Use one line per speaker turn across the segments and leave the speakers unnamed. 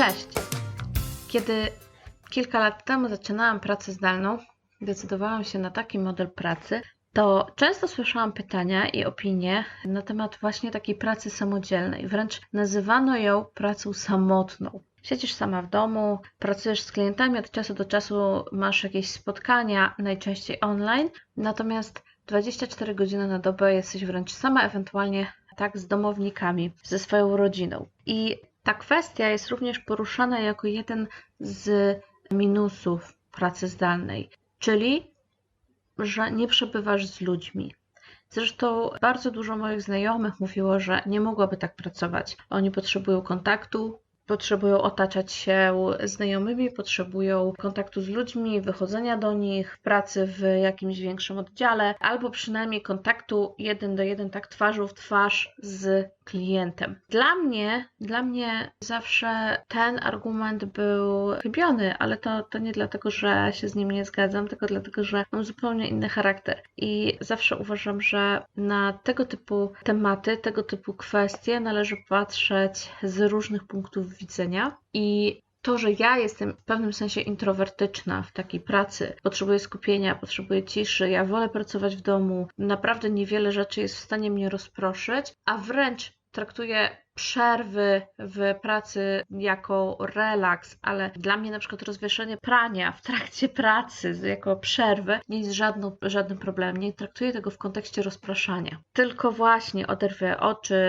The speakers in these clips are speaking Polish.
Cześć! Kiedy kilka lat temu zaczynałam pracę zdalną, decydowałam się na taki model pracy, to często słyszałam pytania i opinie na temat właśnie takiej pracy samodzielnej. Wręcz nazywano ją pracą samotną. Siedzisz sama w domu, pracujesz z klientami, od czasu do czasu masz jakieś spotkania, najczęściej online, natomiast 24 godziny na dobę jesteś wręcz sama, ewentualnie tak z domownikami, ze swoją rodziną. I ta kwestia jest również poruszana jako jeden z minusów pracy zdalnej, czyli że nie przebywasz z ludźmi. Zresztą bardzo dużo moich znajomych mówiło, że nie mogłaby tak pracować. Oni potrzebują kontaktu, potrzebują otaczać się znajomymi, potrzebują kontaktu z ludźmi, wychodzenia do nich, pracy w jakimś większym oddziale, albo przynajmniej kontaktu jeden do jeden, tak twarzą w twarz z klientem. Dla mnie, dla mnie zawsze ten argument był chybiony, ale to, to nie dlatego, że się z nim nie zgadzam, tylko dlatego, że mam zupełnie inny charakter. I zawsze uważam, że na tego typu tematy, tego typu kwestie należy patrzeć z różnych punktów widzenia. I to, że ja jestem w pewnym sensie introwertyczna w takiej pracy, potrzebuję skupienia, potrzebuję ciszy, ja wolę pracować w domu, naprawdę niewiele rzeczy jest w stanie mnie rozproszyć, a wręcz traktuję przerwy w pracy jako relaks, ale dla mnie na przykład rozwieszenie prania w trakcie pracy jako przerwę nie jest żadną, żadnym problemem. Nie traktuję tego w kontekście rozpraszania. Tylko właśnie oderwę oczy,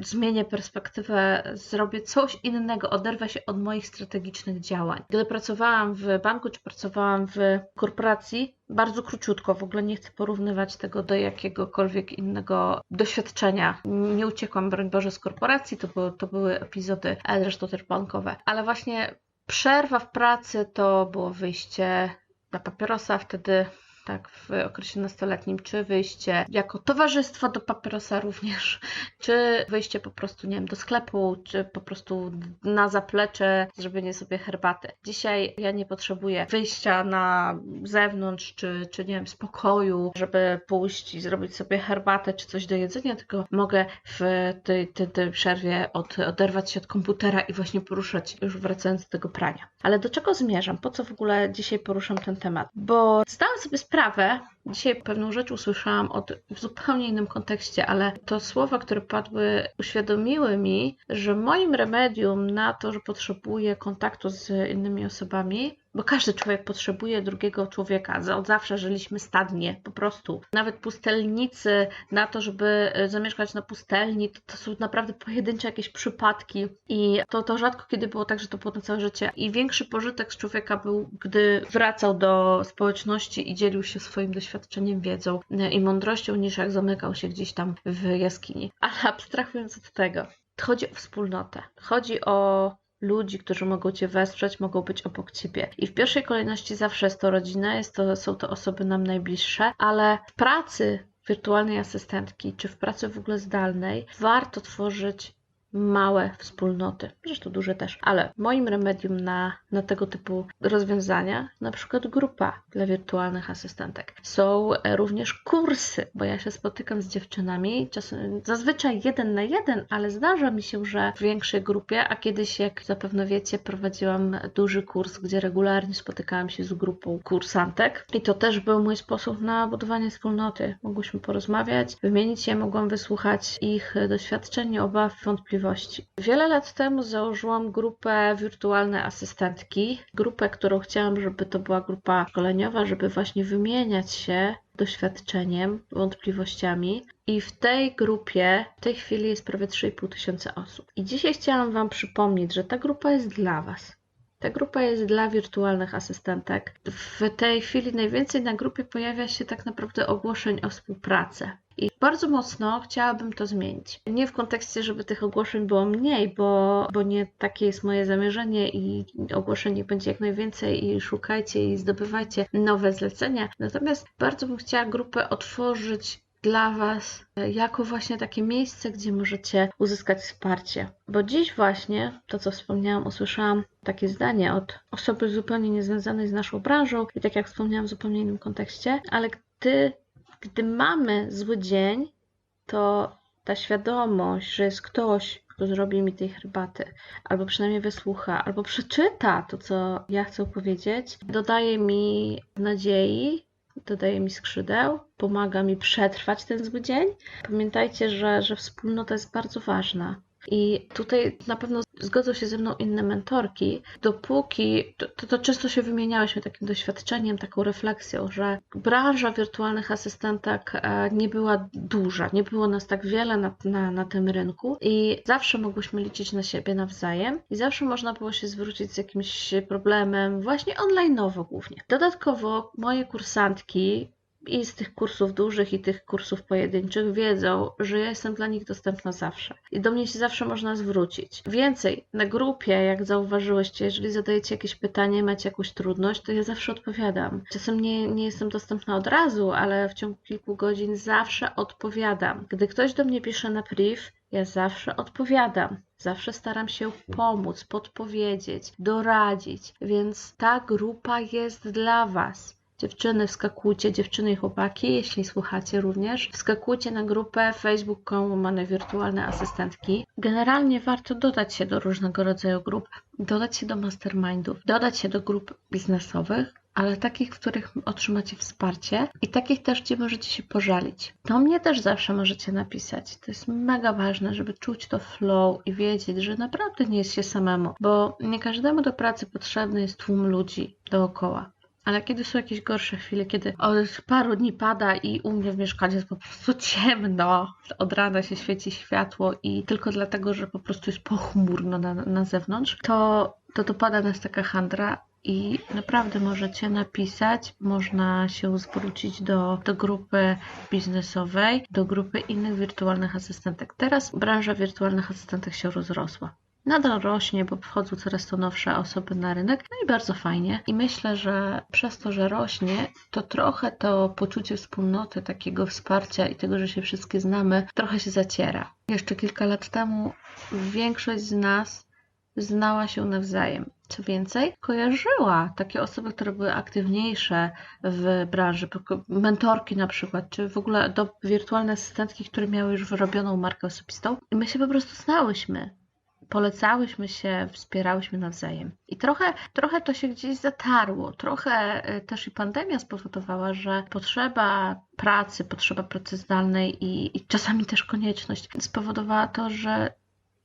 zmienię perspektywę, zrobię coś innego, oderwę się od moich strategicznych działań. Gdy pracowałam w banku czy pracowałam w korporacji, bardzo króciutko, w ogóle nie chcę porównywać tego do jakiegokolwiek innego doświadczenia. Nie uciekłam, broń Boże, z korporacji, to, były, to były epizody, zresztą też bankowe. Ale właśnie przerwa w pracy to było wyjście na papierosa, wtedy tak, w okresie nastoletnim, czy wyjście jako towarzystwo do papierosa również, czy wyjście po prostu, nie wiem, do sklepu, czy po prostu na zaplecze, zrobienie sobie herbaty. Dzisiaj ja nie potrzebuję wyjścia na zewnątrz, czy, czy nie wiem, spokoju, żeby pójść i zrobić sobie herbatę, czy coś do jedzenia, tylko mogę w tej, tej, tej przerwie od, oderwać się od komputera i właśnie poruszać, już wracając do tego prania. Ale do czego zmierzam? Po co w ogóle dzisiaj poruszam ten temat? Bo zdałam sobie sprawę, sprawę. Dzisiaj pewną rzecz usłyszałam od, w zupełnie innym kontekście, ale to słowa, które padły, uświadomiły mi, że moim remedium na to, że potrzebuję kontaktu z innymi osobami, bo każdy człowiek potrzebuje drugiego człowieka. Od zawsze żyliśmy stadnie, po prostu. Nawet pustelnicy na to, żeby e, zamieszkać na pustelni, to, to są naprawdę pojedyncze jakieś przypadki i to, to rzadko kiedy było tak, że to było na całe życie. I większy pożytek z człowieka był, gdy wracał do społeczności i dzielił się swoim doświadczeniem, wiedzą e, i mądrością, niż jak zamykał się gdzieś tam w jaskini. Ale abstrahując od tego, chodzi o wspólnotę. Chodzi o ludzi, którzy mogą Cię wesprzeć, mogą być obok Ciebie. I w pierwszej kolejności zawsze jest to rodzina, jest to, są to osoby nam najbliższe, ale w pracy wirtualnej asystentki, czy w pracy w ogóle zdalnej, warto tworzyć małe wspólnoty, zresztą duże też, ale moim remedium na, na tego typu rozwiązania, na przykład grupa dla wirtualnych asystentek. Są również kursy, bo ja się spotykam z dziewczynami, czasem, zazwyczaj jeden na jeden, ale zdarza mi się, że w większej grupie, a kiedyś, jak zapewne wiecie, prowadziłam duży kurs, gdzie regularnie spotykałam się z grupą kursantek i to też był mój sposób na budowanie wspólnoty. Mogłyśmy porozmawiać, wymienić się, mogłam wysłuchać ich doświadczeń, obaw, wątpliwości, możliwości. Wiele lat temu założyłam grupę wirtualne asystentki, grupę, którą chciałam, żeby to była grupa szkoleniowa, żeby właśnie wymieniać się doświadczeniem, wątpliwościami. I w tej grupie w tej chwili jest prawie 3,5 tysiąca osób. I dzisiaj chciałam Wam przypomnieć, że ta grupa jest dla Was. Ta grupa jest dla wirtualnych asystentek. W tej chwili najwięcej na grupie pojawia się tak naprawdę ogłoszeń o współpracę. I bardzo mocno chciałabym to zmienić. Nie w kontekście, żeby tych ogłoszeń było mniej, bo, bo nie takie jest moje zamierzenie i ogłoszeń będzie jak najwięcej i szukajcie i zdobywajcie nowe zlecenia. Natomiast bardzo bym chciała grupę otworzyć dla Was jako właśnie takie miejsce, gdzie możecie uzyskać wsparcie. Bo dziś właśnie, to co wspomniałam, usłyszałam takie zdanie od osoby zupełnie niezwiązanej z naszą branżą i tak jak wspomniałam w zupełnie innym kontekście, ale gdy gdy mamy zły dzień, to ta świadomość, że jest ktoś, kto zrobi mi tej herbaty, albo przynajmniej wysłucha, albo przeczyta to, co ja chcę powiedzieć, dodaje mi nadziei, dodaje mi skrzydeł, pomaga mi przetrwać ten zły dzień. Pamiętajcie, że, że wspólnota jest bardzo ważna. I tutaj na pewno zgodzą się ze mną inne mentorki, dopóki to, to, to, często się wymieniałyśmy takim doświadczeniem, taką refleksją, że branża wirtualnych asystentek e, nie była duża, nie było nas tak wiele na, na, na tym rynku i zawsze mogłyśmy liczyć na siebie nawzajem i zawsze można było się zwrócić z jakimś problemem, właśnie online'owo głównie. Dodatkowo moje kursantki i z tych kursów dużych i tych kursów pojedynczych wiedzą, że ja jestem dla nich dostępna zawsze. I do mnie się zawsze można zwrócić. Więcej, na grupie, jak zauważyłyście, jeżeli zadajecie jakieś pytanie, macie jakąś trudność, to ja zawsze odpowiadam. Czasem nie, nie jestem dostępna od razu, ale w ciągu kilku godzin zawsze odpowiadam. Gdy ktoś do mnie pisze na priv, ja zawsze odpowiadam. Zawsze staram się pomóc, podpowiedzieć, doradzić, więc ta grupa jest dla Was. Dziewczyny, wskakujcie, dziewczyny i chłopaki, jeśli słuchacie również, wskakujcie na grupę facebook.com łamane wirtualne asystentki. Generalnie warto dodać się do różnego rodzaju grup, dodać się do mastermindów, dodać się do grup biznesowych, ale takich, w których otrzymacie wsparcie i takich też, gdzie możecie się pożalić. To mnie też zawsze możecie napisać. To jest mega ważne, żeby czuć to flow i wiedzieć, że naprawdę nie jest się samemu, bo nie każdemu do pracy potrzebny jest tłum ludzi dookoła. Ale kiedy są jakieś gorsze chwile, kiedy od paru dni pada i u mnie w mieszkaniu jest po prostu ciemno, od rana się świeci światło i tylko dlatego, że po prostu jest pochmurno na, na zewnątrz, to, to dopada nas taka handra i naprawdę możecie napisać, można się zwrócić do, do grupy biznesowej, do grupy innych wirtualnych asystentek. Teraz branża wirtualnych asystentek się rozrosła nadal rośnie, bo wchodzą coraz to nowsze osoby na rynek, no i bardzo fajnie. I myślę, że przez to, że rośnie, to trochę to poczucie wspólnoty, takiego wsparcia i tego, że się wszystkie znamy, trochę się zaciera. Jeszcze kilka lat temu większość z nas znała się nawzajem. Co więcej, kojarzyła takie osoby, które były aktywniejsze w branży, mentorki na przykład, czy w ogóle do wirtualne asystentki, które miały już wyrobioną markę osobistą. I my się po prostu znałyśmy polecałyśmy się, wspierałyśmy nawzajem. I trochę, trochę to się gdzieś zatarło. Trochę e, też i pandemia spowodowała, że potrzeba pracy, potrzeba pracy zdalnej i, i czasami też konieczność spowodowała to, że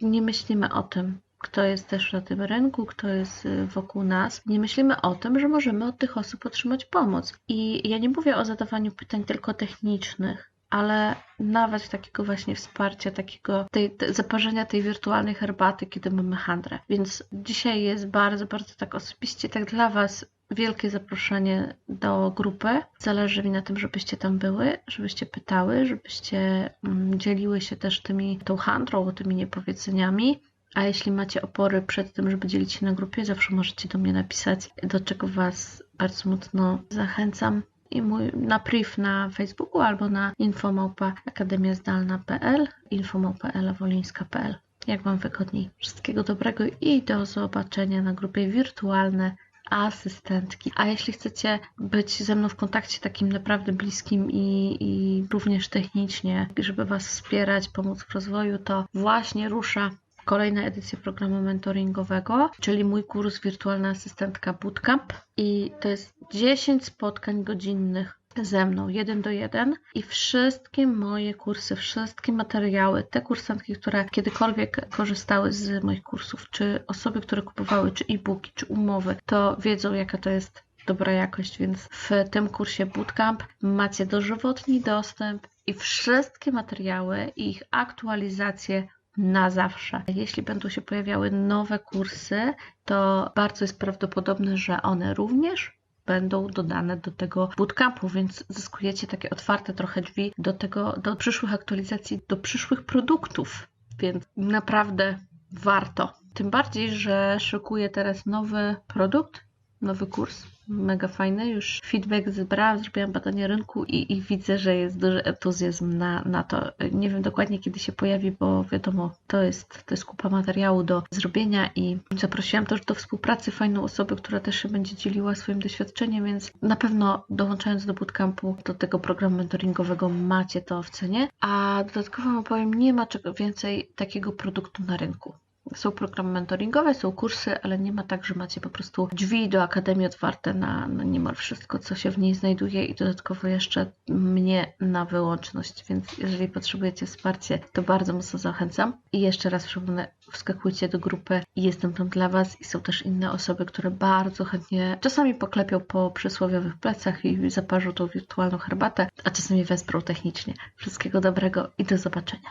nie myślimy o tym, kto jest też na tym rynku, kto jest e, wokół nas. Nie myślimy o tym, że możemy od tych osób otrzymać pomoc. I ja nie mówię o zadawaniu pytań tylko technicznych, ale nawet takiego właśnie wsparcia, takiego tej, te, zaparzenia tej wirtualnej herbaty, kiedy mamy handrę. Więc dzisiaj jest bardzo, bardzo tak osobiście, tak dla Was wielkie zaproszenie do grupy. Zależy mi na tym, żebyście tam były, żebyście pytały, żebyście mm, dzieliły się też tymi, tą handrą, tymi niepowiedzeniami. A jeśli macie opory przed tym, żeby dzielić się na grupie, zawsze możecie do mnie napisać, do czego Was bardzo mocno zachęcam i mój na priv na Facebooku albo na infomałpa akademiazdalna.pl infomałpa.elawolińska.pl jak Wam wygodniej. Wszystkiego dobrego i do zobaczenia na grupie wirtualne asystentki. A jeśli chcecie być ze mną w kontakcie takim naprawdę bliskim i, i również technicznie, żeby Was wspierać, pomóc w rozwoju, to właśnie rusza kolejna edycja programu mentoringowego, czyli mój kurs Wirtualna Asystentka Bootcamp i to jest 10 spotkań godzinnych ze mną, jeden do jeden i wszystkie moje kursy, wszystkie materiały, te kursantki, które kiedykolwiek korzystały z moich kursów, czy osoby, które kupowały, czy e-booki, czy umowy, to wiedzą, jaka to jest dobra jakość, więc w tym kursie Bootcamp macie dożywotni dostęp i wszystkie materiały i ich aktualizacje na zawsze. Jeśli będą się pojawiały nowe kursy, to bardzo jest prawdopodobne, że one również będą dodane do tego bootcampu, więc zyskujecie takie otwarte trochę drzwi do tego, do przyszłych aktualizacji, do przyszłych produktów, więc naprawdę warto. Tym bardziej, że szykuję teraz nowy produkt, nowy kurs. Mega fajny. Już feedback zebrałam, zrobiłam badanie rynku i, i widzę, że jest duży entuzjazm na, na to. Nie wiem dokładnie kiedy się pojawi, bo wiadomo, to jest, to jest kupa materiału do zrobienia i zaprosiłam też do współpracy fajną osobę, która też się będzie dzieliła swoim doświadczeniem, więc na pewno dołączając do bootcampu, do tego programu mentoringowego macie to w cenie. A dodatkowo wam powiem, nie ma czego więcej takiego produktu na rynku. Są programy mentoringowe, są kursy, ale nie ma tak, że macie po prostu drzwi do akademii otwarte na, na niemal wszystko, co się w niej znajduje i dodatkowo jeszcze mnie na wyłączność, więc jeżeli potrzebujecie wsparcia, to bardzo mocno zachęcam. I jeszcze raz przypomnę, wskakujcie do grupy Jestem tam dla Was i są też inne osoby, które bardzo chętnie czasami poklepią po przysłowiowych plecach i zaparzą tą wirtualną herbatę, a czasami wesprą technicznie. Wszystkiego dobrego i do zobaczenia.